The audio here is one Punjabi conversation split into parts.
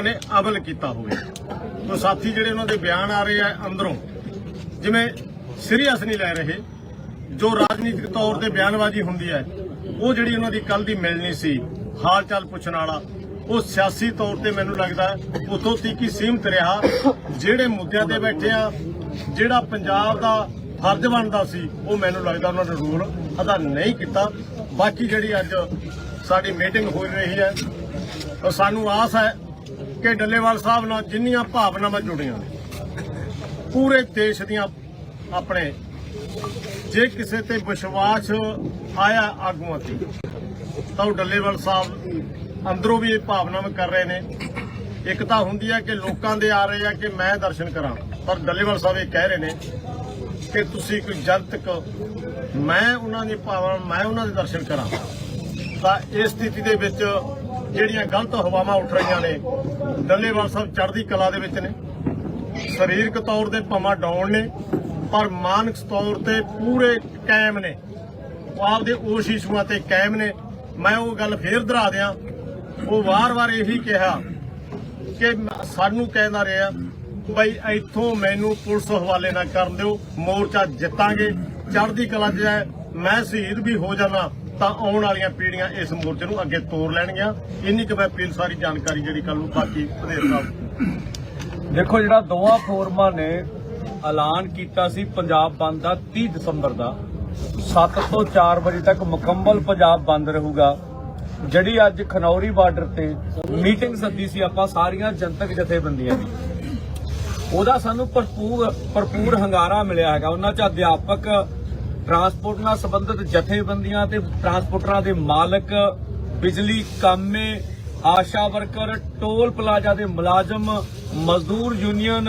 ਉਹਨਾਂ ਨੇ ਅਮਲ ਕੀਤਾ ਹੋਵੇ। ਤੋ ਸਾਥੀ ਜਿਹੜੇ ਉਹਨਾਂ ਦੇ ਬਿਆਨ ਆ ਰਹੇ ਆ ਅੰਦਰੋਂ, ਜਿਵੇਂ ਸੀਰੀਅਸ ਨਹੀਂ ਲੈ ਰਹੇ, ਜੋ ਰਾਜਨੀਤਿਕ ਤੌਰ ਤੇ ਬਿਆਨਬਾਜ਼ੀ ਹੁੰਦੀ ਹੈ, ਉਹ ਜਿਹੜੀ ਉਹਨਾਂ ਦੀ ਕੱਲ ਦੀ ਮਿਲਣੀ ਸੀ ਹਾਲ ਚਾਲ ਪੁੱਛਣ ਵਾਲਾ, ਉਹ ਸਿਆਸੀ ਤੌਰ ਤੇ ਮੈਨੂੰ ਲੱਗਦਾ ਉਥੋਂ ਤੀਕ ਹੀ ਸੀਮਤ ਰਿਹਾ, ਜਿਹੜੇ ਮੁੱਦਿਆਂ ਤੇ ਬੈਠੇ ਆ, ਜਿਹੜਾ ਪੰਜਾਬ ਦਾ ਫਰਜ਼ ਬਣਦਾ ਸੀ, ਉਹ ਮੈਨੂੰ ਲੱਗਦਾ ਉਹਨਾਂ ਨੇ ਰੋਲ ਅਦਾ ਨਹੀਂ ਕੀਤਾ। ਬਾਕੀ ਜਿਹੜੀ ਅੱਜ ਸਾਡੀ ਮੀਟਿੰਗ ਹੋ ਰਹੀ ਹੈ ਔਰ ਸਾਨੂੰ ਆਸ ਹੈ ਕਿ ਡੱਲੇਵਾਲ ਸਾਹਿਬ ਨਾਲ ਜਿੰਨੀਆਂ ਭਾਵਨਾਵਾਂ ਜੁੜੀਆਂ ਪੂਰੇ ਦੇਸ਼ ਦੀਆਂ ਆਪਣੇ, ਜੇ ਕਿਸੇ ਤੇ ਵਿਸ਼ਵਾਸ ਆਇਆ ਆਗੂਆਂ ਤੇ, ਤਾਂ ਉਹ ਡੱਲੇਵਾਲ ਸਾਹਿਬ ਅੰਦਰੋਂ ਵੀ ਇਹ ਭਾਵਨਾਵਾਂ ਕਰ ਰਹੇ ਨੇ। ਇੱਕ ਤਾਂ ਹੁੰਦੀ ਹੈ ਕਿ ਲੋਕਾਂ ਦੇ ਆ ਰਹੇ ਆ ਕਿ ਮੈਂ ਦਰਸ਼ਨ ਕਰਾਂ, ਪਰ ਡੱਲੇਵਾਲ ਸਾਹਿਬ ਇਹ ਕਹਿ ਰਹੇ ਨੇ ਕਿ ਤੁਸੀਂ ਕੋਈ ਜਨਤਕ, ਮੈਂ ਉਹਨਾਂ ਦੀ ਭਾਵਨਾ, ਮੈਂ ਉਹਨਾਂ ਦੇ ਦਰਸ਼ਨ ਕਰਾਂ। ਤਾਂ ਇਸ ਸਥਿਤੀ ਦੇ ਵਿੱਚ ਜਿਹੜੀਆਂ ਗਲਤ ਹਵਾਵਾਂ ਉੱਠ ਰਹੀਆਂ ਨੇ ਡੱਲੇਵਾਲ ਸਾਹਿਬ ਚੜ੍ਹਦੀ ਕਲਾ ਦੇ ਵਿੱਚ ਨੇ। ਸਰੀਰਕ ਤੌਰ ਤੇ ਭਾਵਾਂ ਡਾਉਣ ਨੇ, ਪਰ ਮਾਨਸਿਕ ਤੌਰ ਤੇ ਪੂਰੇ ਕਾਇਮ ਨੇ। ਉਹ ਆਪਦੇ ਉਸ ਇਸ਼ੂਆਂ ਤੇ ਕਾਇਮ ਨੇ। ਮੈਂ ਉਹ ਗੱਲ ਫੇਰ ਦੁਹਰਾ ਦਿਆਂ। ਉਹ ਵਾਰ-ਵਾਰ ਇਹੀ ਕਿਹਾ ਕਿ ਸਾਨੂੰ ਕਹਿੰਦਾ ਰਿਹਾ, ਬਈ ਇੱਥੋਂ ਮੈਨੂੰ ਪੁਲਿਸ ਹਵਾਲੇ ਨਾ ਕਰਨ ਦਿਓ। ਮੋਰਚਾ ਜਿੱਤਾਂਗੇ। ਚੜ੍ਹਦੀ ਕਲਾ 'ਚ ਮੈਂ ਸ਼ਹੀਦ ਵੀ ਹੋ ਜਾਣਾ। ਤਾਂ ਆਉਣ ਵਾਲੀਆਂ ਪੀੜ੍ਹੀਆਂ ਇਸ ਮੋਰਚੇ ਨੂੰ ਅੱਗੇ ਤੋਰ ਲੈਣਗੀਆਂ। ਇੰਨੀ ਕੁ ਮੈਂ ਅਪੀਲ ਸਾਰੀ ਜਾਣਕਾਰੀ ਜਿਹੜੀ ਕੱਲ ਨੂੰ ਬਾਕੀ ਵਧੇਰ ਸਾਹਿਬ ਦੇਖੋ ਜਿਹੜਾ ਦੋਵਾਂ ਫੋਰਮਾਂ ਨੇ ਐਲਾਨ ਕੀਤਾ ਸੀ ਪੰਜਾਬ ਬੰਦ ਦਾ 30 ਦਸੰਬਰ ਦਾ 7 ਤੋਂ 4 ਵਜੇ ਤੱਕ ਮੁਕੰਮਲ ਪੰਜਾਬ ਬੰਦ ਰਹੂਗਾ। ਜਿਹੜੀ ਅੱਜ ਖਨੌਰੀ ਬਾਰਡਰ ਤੇ ਮੀਟਿੰਗ ਸੱਦੀ ਸੀ, ਆਪਾਂ ਸਾਰੀਆਂ ਜਨਤਕ ਜਥੇਬੰਦੀਆਂ ਦੀ। ਉਹਦਾ ਸਾਨੂੰ ਭਰਪੂਰ ਭਰਪੂਰ ਹੰਗਾਰਾ ਮਿਲਿਆ ਹੈਗਾ। ਉਹਨਾਂ ਚ ਅਧਿਆਪਕ ਟਰਾਂਸਪੋਰਟ ਨਾਲ ਸੰਬੰਧਿਤ ਜਥੇਬੰਦੀਆਂ ਤੇ ਟਰਾਂਸਪੋਰਟਰਾਂ ਦੇ ਮਾਲਕ, ਬਿਜਲੀ ਕਾਮੇ, ਆਸ਼ਾ ਵਰਕਰ, ਟੋਲ ਪਲਾਜ਼ਾ ਦੇ ਮੁਲਾਜ਼ਮ, ਮਜ਼ਦੂਰ ਯੂਨੀਅਨ,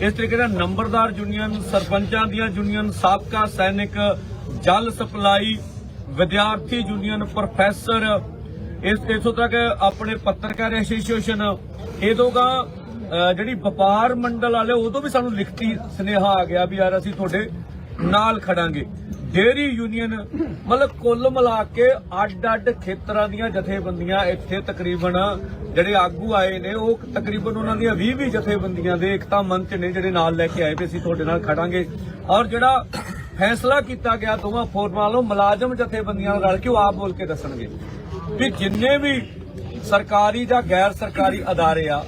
ਇਸ ਤਰੀਕੇ ਨਾਲ ਨੰਬਰਦਾਰ ਯੂਨੀਅਨ, ਸਰਪੰਚਾਂ ਦੀਆਂ ਯੂਨੀਅਨ, ਸਾਬਕਾ ਸੈਨਿਕ, ਜਲ ਸਪਲਾਈ, ਵਿਦਿਆਰਥੀ ਯੂਨੀਅਨ, ਪ੍ਰੋਫੈਸਰ। ਇਸ ਇਥੋਂ ਤੱਕ ਆਪਣੇ ਪੱਤਰਕਾਰ ਐਸੋਸੀਏਸ਼ਨ, ਇਹਦੋਂਗਾ ਜਿਹੜੀ ਵਪਾਰ ਮੰਡਲ ਵਾਲੇ, ਉਦੋਂ ਵੀ ਸਾਨੂੰ ਲਿਖਤੀ ਸੁਨੇਹਾ ਆ ਗਿਆ ਵੀ ਯਾਰ ਅਸੀਂ ਤੁਹਾਡੇ ਨਾਲ ਖੜਾਂਗੇ। ਡੇਰੀ ਯੂਨੀਅਨ, ਮਤਲਬ ਕੁੱਲ ਮਿਲਾ ਕੇ ਅੱਡ-ਅੱਡ ਖੇਤਰਾਂ ਦੀਆਂ ਜਥੇਬੰਦੀਆਂ ਇੱਥੇ ਤਕਰੀਬਨ ਜਿਹੜੇ ਆਗੂ ਆਏ ਨੇ, ਉਹ ਤਕਰੀਬਨ ਉਹਨਾਂ ਦੀਆਂ 20-20 ਜਥੇਬੰਦੀਆਂ ਦੇ ਇਕਤਾ ਮੰਚ ਨੇ ਜਿਹੜੇ ਨਾਲ ਲੈ ਕੇ ਆਏ ਵੀ ਅਸੀਂ ਤੁਹਾਡੇ ਨਾਲ ਖੜਾਂਗੇ। ਔਰ ਜਿਹੜਾ ਫੈਸਲਾ ਕੀਤਾ ਗਿਆ, ਦੋਵਾਂ ਫੋਰਮਾਂ ਵੱਲੋਂ ਮੁਲਾਜ਼ਮ ਜਥੇਬੰਦੀਆਂ ਨਾਲ ਰਲ ਕੇ ਉਹ ਆਪ ਬੋਲ ਕੇ ਦੱਸਣਗੇ ਵੀ ਜਿੰਨੇ ਵੀ ਸਰਕਾਰੀ ਜਾਂ ਗੈਰ ਸਰਕਾਰੀ ਅਦਾਰੇ ਆ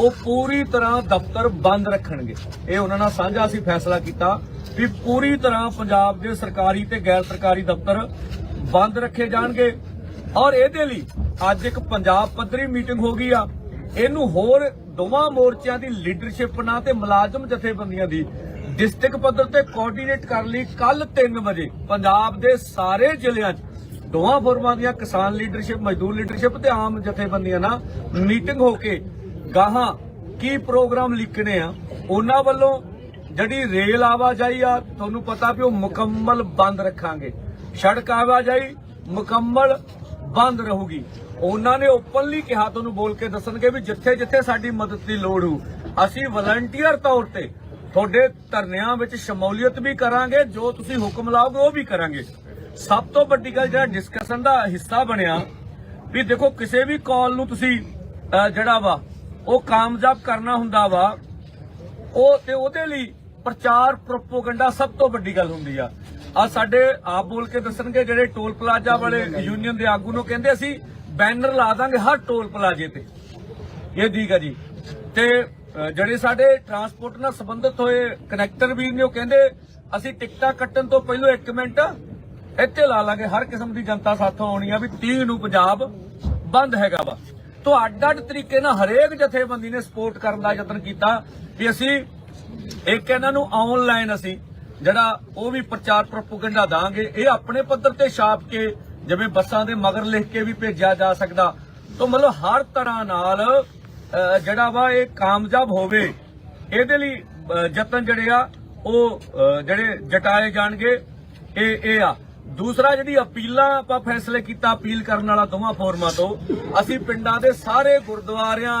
ਉਹ ਪੂਰੀ ਤਰ੍ਹਾਂ ਦਫ਼ਤਰ ਬੰਦ ਰੱਖਣਗੇ। ਇਹ ਉਹਨਾਂ ਨਾਲ ਸਾਂਝਾ ਅਸੀਂ ਫੈਸਲਾ ਕੀਤਾ ਵੀ ਪੂਰੀ ਤਰ੍ਹਾਂ ਪੰਜਾਬ ਦੇ ਸਰਕਾਰੀ ਤੇ ਗੈਰ ਸਰਕਾਰੀ ਦਫ਼ਤਰ ਬੰਦ ਰੱਖੇ ਜਾਣਗੇ। ਔਰ ਇਹਦੇ ਲਈ ਅੱਜ ਇੱਕ ਪੰਜਾਬ ਪੱਧਰੀ ਮੀਟਿੰਗ ਹੋ ਗਈ ਆ। ਇਹਨੂੰ ਹੋਰ ਦੋਵਾਂ ਮੋਰਚਿਆਂ ਦੀ ਲੀਡਰਸ਼ਿਪ ਨਾਲ ਤੇ ਮੁਲਾਜ਼ਮ ਜਥੇਬੰਦੀਆਂ ਦੀ ਡਿਸਟ੍ਰਿਕਟ ਪੱਧਰ ਤੇ ਕੋਆਰਡੀਨੇਟ ਕਰਨ ਲਈ ਕੱਲ 3 ਵਜੇ ਪੰਜਾਬ ਦੇ ਸਾਰੇ ਜ਼ਿਲ੍ਹਿਆਂ 'ਚ ਦੋਵਾਂ ਫੋਰਮਾਂ ਦੀਆਂ ਕਿਸਾਨ ਲੀਡਰਸ਼ਿਪ, ਮਜ਼ਦੂਰ ਲੀਡਰਸ਼ਿਪ ਤੇ ਆਮ ਜਥੇਬੰਦੀਆਂ ਨਾਲ ਮੀਟਿੰਗ ਹੋ ਕੇ ਗਾਹਾਂ ਕੀ ਪ੍ਰੋਗਰਾਮ ਲਿਖਣੇ ਆ, ਉਹਨਾਂ ਵੱਲੋਂ ਜਿਹੜੀ ਰੇਲ ਆਵਾਜਾਈ ਆ, ਤੁਹਾਨੂੰ ਪਤਾ ਵੀ ਉਹ ਮੁਕੰਮਲ ਬੰਦ ਰੱਖਾਂਗੇ। ਸੜਕ ਆਵਾਜਾਈ ਮੁਕੰਮਲ ਬੰਦ ਰਹੂਗੀ। ਉਹਨਾਂ ਨੇ ਓਪਨਲੀ ਕਿਹਾ, ਤੁਹਾਨੂੰ ਬੋਲ ਕੇ ਦੱਸਣਗੇ ਵੀ ਜਿੱਥੇ ਜਿੱਥੇ ਸਾਡੀ ਮਦਦ ਦੀ ਲੋੜ ਹੋ ਅਸੀਂ ਵਲੰਟੀਅਰ ਤੌਰ ਤੇ ਤੁਹਾਡੇ ਧਰਨਿਆਂ ਵਿੱਚ ਸ਼ਮੂਲੀਅਤ ਵੀ ਕਰਾਂਗੇ, ਜੋ ਤੁਸੀਂ ਹੁਕਮ ਲਾਓਗੇ ਉਹ ਵੀ ਕਰਾਂਗੇ। ਸਭ ਤੋਂ ਵੱਡੀ ਗੱਲ ਜਿਹੜਾ ਡਿਸਕਸ਼ਨ ਦਾ ਹਿੱਸਾ ਬਣਿਆ, ਵੀ ਦੇਖੋ, ਕਿਸੇ ਵੀ ਕਾਲ ਨੂੰ ਤੁਸੀਂ ਜਿਹੜਾ ਵਾ ਉਹ ਕਾਮਯਾਬ ਕਰਨਾ ਹੁੰਦਾ ਵਾ, ਉਹ ਤੇ ਉਹਦੇ ਲਈ ਪ੍ਰਚਾਰ ਪ੍ਰੋਪੋਗੰਡਾ ਸਭ ਤੋਂ ਵੱਡੀ ਗੱਲ ਹੁੰਦੀ ਆ। ਆ ਸਾਡੇ ਆਪ ਬੋਲ ਕੇ ਦੱਸਣਗੇ ਜਿਹੜੇ ਟੋਲ ਪਲਾਜ਼ਾ ਵਾਲੇ ਯੂਨੀਅਨ ਦੇ ਆਗੂ ਨੂੰ ਕਹਿੰਦੇ ਅਸੀਂ ਬੈਨਰ ਲਾ ਦਾਂਗੇ ਹਰ ਟੋਲ ਪਲਾਜ਼ੇ ਤੇ। ਇਹ ਠੀਕ ਆ ਜੀ। ਤੇ ਜਿਹੜੇ ਸਾਡੇ ਟਰਾਂਸਪੋਰਟ ਨਾਲ ਸੰਬੰਧਿਤ ਹੋਏ ਕਨੈਕਟਰ ਵੀਰ ਨੇ ਉਹ ਕਹਿੰਦੇ, ਅਸੀਂ ਟਿਕਟਾਂ ਕੱਟਣ ਤੋਂ ਪਹਿਲਾਂ 1 ਮਿੰਟ ਇੱਥੇ ਲਾ ਲਾਂਗੇ। ਹਰ ਕਿਸਮ ਦੀ ਜਨਤਾ ਸਾਥੋਂ ਆਉਣੀ ਆ ਵੀ 30 ਨੂੰ ਪੰਜਾਬ ਬੰਦ ਹੈਗਾ ਵਾ। ਤੋਂ ਅੱਡ ਤਰੀਕੇ ਨਾਲ ਹਰੇਕ ਜਥੇਬੰਦੀ ਨੇ ਸਪੋਰਟ ਕਰਨ ਦਾ ਯਤਨ ਕੀਤਾ ਵੀ ਅਸੀਂ ਇੱਕ ਇਹਨਾਂ ਨੂੰ ਆਨਲਾਈਨ ਅਸੀਂ ਜਿਹੜਾ ਉਹ ਵੀ ਪ੍ਰਚਾਰ ਪ੍ਰੋਪਗੈਂਡਾ ਦਾਂਗੇ, ਇਹ ਆਪਣੇ ਪੱਧਰ ਤੇ ਛਾਪ ਕੇ ਜਿਵੇਂ ਬੱਸਾਂ ਦੇ ਮਗਰ ਲਿਖ ਕੇ ਵੀ ਭੇਜਿਆ ਜਾ ਸਕਦਾ। ਤੋਂ ਮਤਲਬ ਹਰ ਤਰ੍ਹਾਂ ਨਾਲ ਜਿਹੜਾ ਵਾ ਇਹ ਕਾਮਯਾਬ ਹੋਵੇ, ਇਹਦੇ ਲਈ ਯਤਨ ਜਿਹੜੇ ਆ, ਉਹ ਜਿਹੜੇ ਜਟਾਏ ਜਾਣਗੇ, ਇਹ ਇਹ ਆ। ਦੂਸਰਾ ਜਿਹੜੀ ਅਪੀਲਾਂ ਆਪਾਂ ਫੈਸਲੇ ਕੀਤਾ ਅਪੀਲ ਕਰਨ ਵਾਲਾ ਦੋਵਾਂ ਫੋਰਮਾਂ ਤੋਂ, ਅਸੀਂ ਪਿੰਡਾਂ ਦੇ ਸਾਰੇ ਗੁਰਦੁਆਰਿਆਂ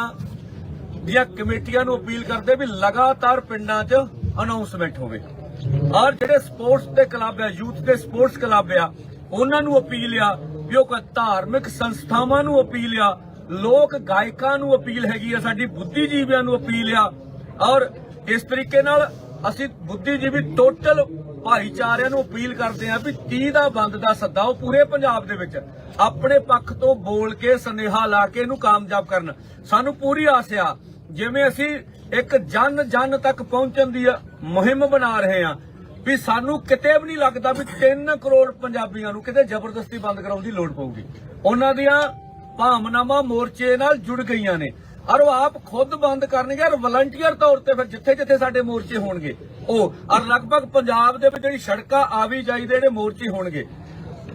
ਦੀਆਂ ਕਮੇਟੀਆਂ ਨੂੰ ਅਪੀਲ ਕਰਦੇ ਵੀ ਲਗਾਤਾਰ ਪਿੰਡਾਂ 'ਚ ਅਨਾਉਂਸਮੈਂਟ ਹੋਵੇ। ਔਰ ਜਿਹੜੇ ਸਪੋਰਟਸ ਦੇ ਕਲੱਬ ਆ, ਯੂਥ ਦੇ ਸਪੋਰਟਸ ਕਲੱਬ ਆ, ਉਹਨਾਂ ਨੂੰ ਅਪੀਲ ਆ ਵੀ ਉਹ ਧਾਰਮਿਕ ਸੰਸਥਾਵਾਂ ਨੂੰ ਅਪੀਲ ਆ, ਲੋਕ ਗਾਇਕਾਂ ਨੂੰ ਅਪੀਲ ਹੈਗੀ ਆ, ਸਾਡੀ ਬੁੱਧੀਜੀਵੀਆਂ ਨੂੰ ਅਪੀਲ ਆ। ਔਰ ਇਸ ਤਰੀਕੇ ਨਾਲ ਅਸੀਂ ਬੁੱਧੀਜੀਵੀ ਟੋਟਲ ਭਾਈਚਾਰਿਆਂ ਨੂੰ ਅਪੀਲ ਕਰਦੇ ਆ ਵੀ 30 ਦਾ ਬੰਦ ਦਾ ਸੱਦਾ ਉਹ ਪੂਰੇ ਪੰਜਾਬ ਦੇ ਵਿੱਚ ਆਪਣੇ ਪੱਖ ਤੋਂ ਬੋਲ ਕੇ, ਸੁਨੇਹਾ ਲਾ ਕੇ ਇਹਨੂੰ ਕਾਮਯਾਬ ਕਰਨ। ਸਾਨੂੰ ਪੂਰੀ ਆਸ ਆ, ਜਿਵੇਂ ਅਸੀਂ ਇੱਕ ਜਨ ਜਨ ਤੱਕ ਪਹੁੰਚਣ ਦੀ ਮੁਹਿੰਮ ਬਣਾ ਰਹੇ ਆ ਵੀ ਸਾਨੂੰ ਕਿਤੇ ਵੀ ਨਹੀਂ ਲੱਗਦਾ ਵੀ 3 ਕਰੋੜ ਪੰਜਾਬੀਆਂ ਨੂੰ ਕਿਤੇ ਜ਼ਬਰਦਸਤੀ ਬੰਦ ਕਰਾਉਣ ਦੀ ਲੋੜ ਪਊਗੀ। ਉਹਨਾਂ ਦੀਆਂ ਭਾਵਨਾਵਾਂ ਮੋਰਚੇ ਨਾਲ ਜੁੜ ਗਈਆਂ ਨੇ। ਔਰ ਉਹ ਆਪ ਖੁਦ ਬੰਦ ਕਰਨਗੇ ਔਰ ਵਲੰਟੀਅਰ ਤੌਰ ਤੇ ਫਿਰ ਜਿੱਥੇ ਜਿੱਥੇ ਸਾਡੇ ਮੋਰਚੇ ਹੋਣਗੇ, ਉਹ ਔਰ ਲਗਭਗ ਪੰਜਾਬ ਦੇ ਵਿੱਚ ਜਿਹੜੀ ਸੜਕਾਂ ਆਵੀ ਜਾਈ ਦੇ ਮੋਰਚੇ ਹੋਣਗੇ।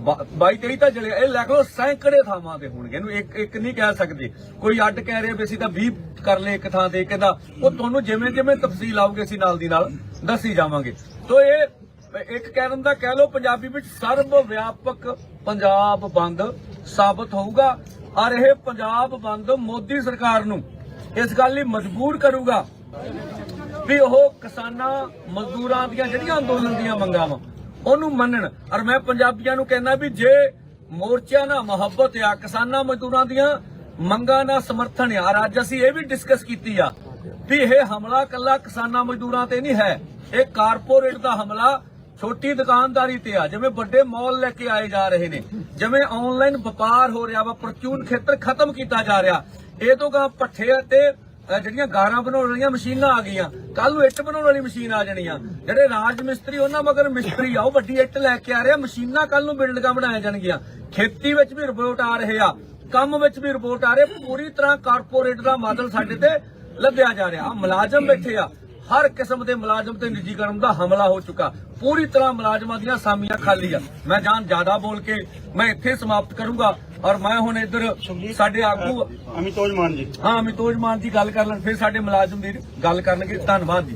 22 23 ਤਾਂ ਜਲੇ, ਇਹ ਲਿਖ ਲਓ, ਸੈਂਕੜੇ ਥਾਵਾਂ ਤੇ ਹੋਣਗੇ। ਇਹਨੂੰ ਇੱਕ ਇੱਕ ਨਹੀਂ ਕਹਿ ਸਕਦੇ। ਕੋਈ ਅੱਡ ਕਹਿ ਰਿਹਾ ਵੀ ਅਸੀਂ ਤਾਂ 20 ਕਰ ਲਏ ਇੱਕ ਥਾਂ ਤੇ, ਕਹਿੰਦਾ, ਉਹ ਤੁਹਾਨੂੰ ਜਿਵੇਂ ਜਿਵੇਂ ਤਫਸੀਲ ਆਉਗੇ ਅਸੀਂ ਨਾਲ ਦੀ ਨਾਲ ਦੱਸੀ ਜਾਵਾਂਗੇ। ਤੋ ਇਹ ਇੱਕ ਕਹਿਣ ਦਾ ਕਹਿ ਲਓ, ਪੰਜਾਬੀ ਵਿੱਚ ਸਰਬ ਵਿਆਪਕ ਪੰਜਾਬ ਬੰਦ ਸਾਬਤ ਹੋਊਗਾ। ਔਰ ਇਹ ਪੰਜਾਬ ਬੰਦ ਮੋਦੀ ਸਰਕਾਰ ਨੂੰ। ਇਸ ਗੱਲ ਲਈ ਮਜਬੂਰ ਕਰੂਗਾ ਵੀ ਉਹ ਕਿਸਾਨਾਂ, ਮਜ਼ਦੂਰਾਂ ਦੀਆਂ ਜਿਹੜੀਆਂ ਅੰਦੋਲਨ ਦੀਆਂ ਮੰਗਾਂ ਵਾ, ਉਹਨੂੰ ਮੰਨਣ। ਔਰ ਮੈਂ ਪੰਜਾਬੀਆਂ ਨੂੰ ਕਹਿੰਦਾ ਵੀ ਜੇ ਮੋਰਚਿਆਂ ਨਾਲ ਮੁਹੱਬਤ ਆ, ਕਿਸਾਨਾਂ, ਮਜ਼ਦੂਰਾਂ ਦੀਆਂ ਮੰਗਾਂ ਨਾਲ ਸਮਰਥਨ ਆ ਅੱਜ ਅਸੀਂ ਇਹ ਵੀ ਡਿਸਕਸ ਕੀਤੀ ਆ ਵੀ ਇਹ ਹਮਲਾ ਕੱਲਾ ਕਿਸਾਨਾਂ, ਮਜ਼ਦੂਰਾਂ ਤੇ ਨਹੀਂ ਹੈ। ਇਹ ਕਾਰਪੋਰੇਟ ਦਾ ਹਮਲਾ ਛੋਟੀ ਦੁਕਾਨਦਾਰੀ ਤੇ ਆ, ਜਿਵੇਂ ਵੱਡੇ ਮਾਲ ਲੈ ਕੇ ਆਏ ਜਾ ਰਹੇ ਨੇ, ਜਿਵੇਂ ਆਨਲਾਈਨ ਵਪਾਰ ਹੋ ਰਿਹਾ ਵਾ, ਪ੍ਰਚੂਨ ਖੇਤਰ ਖਤਮ ਕੀਤਾ ਜਾ ਰਿਹਾ, ਇਹ ਤੋਂ ਗਾ ਪੱਠੇ ਅਤੇ ਜਿਹੜੀਆਂ ਗਾਰਾਂ ਬਣਾਉਣ ਵਾਲੀਆਂ ਮਸ਼ੀਨਾਂ ਆ ਗਈਆਂ ਕੱਲ ਨੂੰ ਇੱਟ ਬਣਾਉਣ ਵਾਲੀ ਮਸ਼ੀਨ ਆ ਜਾਣੀਆਂ ਜਿਹੜੇ ਰਾਜ ਮਿਸਤਰੀ, ਉਹਨਾਂ ਮਗਰ ਮਿਸਤਰੀ ਆ, ਉਹ ਵੱਡੀ ਇੱਟ ਲੈ ਕੇ ਆ ਰਿਹਾ ਮਸ਼ੀਨਾਂ ਕੱਲ ਨੂੰ ਬਿਲਡਿੰਗਾਂ ਬਣਾਇਆ ਜਾਣਗੀਆਂ, ਖੇਤੀ ਵਿੱਚ ਵੀ ਰਿਪੋਰਟ ਆ ਰਹੇ ਆ, ਕੰਮ ਵਿੱਚ ਵੀ ਰਿਪੋਰਟ ਆ ਰਹੇ, ਪੂਰੀ ਤਰ੍ਹਾਂ ਕਾਰਪੋਰੇਟ ਦਾ ਮਾਡਲ ਸਾਡੇ ਤੇ ਲੱਦਿਆ ਜਾ ਰਿਹਾ ਆ ਮੁਲਾਜ਼ਮ ਬੈਠੇ ਆ ਹਰ ਕਿਸਮ ਦੇ ਮੁਲਾਜ਼ਮ ਤੇ ਨਿੱਜੀਕਰਨ ਦਾ ਹਮਲਾ ਹੋ ਚੁੱਕਾ। ਪੂਰੀ ਤਰ੍ਹਾਂ ਮੁਲਾਜ਼ਮਾਂ ਦੀਆਂ ਸਾਮੀਆਂ ਖਾਲੀ ਆ। ਮੈਂ ਜਾਨ ਜ਼ਿਆਦਾ ਬੋਲ ਕੇ ਮੈਂ ਇੱਥੇ ਸਮਾਪਤ ਕਰੂੰਗਾ ਔਰ ਮੈਂ ਹੁਣ ਇੱਧਰ ਸਾਡੇ ਆਗੂ ਅਮਿਤੋਜ ਮਾਨ ਜੀ। ਹਾਂ ਅਮਿਤੋਜ ਮਾਨ ਜੀ ਗੱਲ ਕਰ ਲੈਣ ਫਿਰ ਸਾਡੇ ਮੁਲਾਜ਼ਮ ਦੀ ਗੱਲ ਕਰਨਗੇ। ਧੰਨਵਾਦ ਜੀ।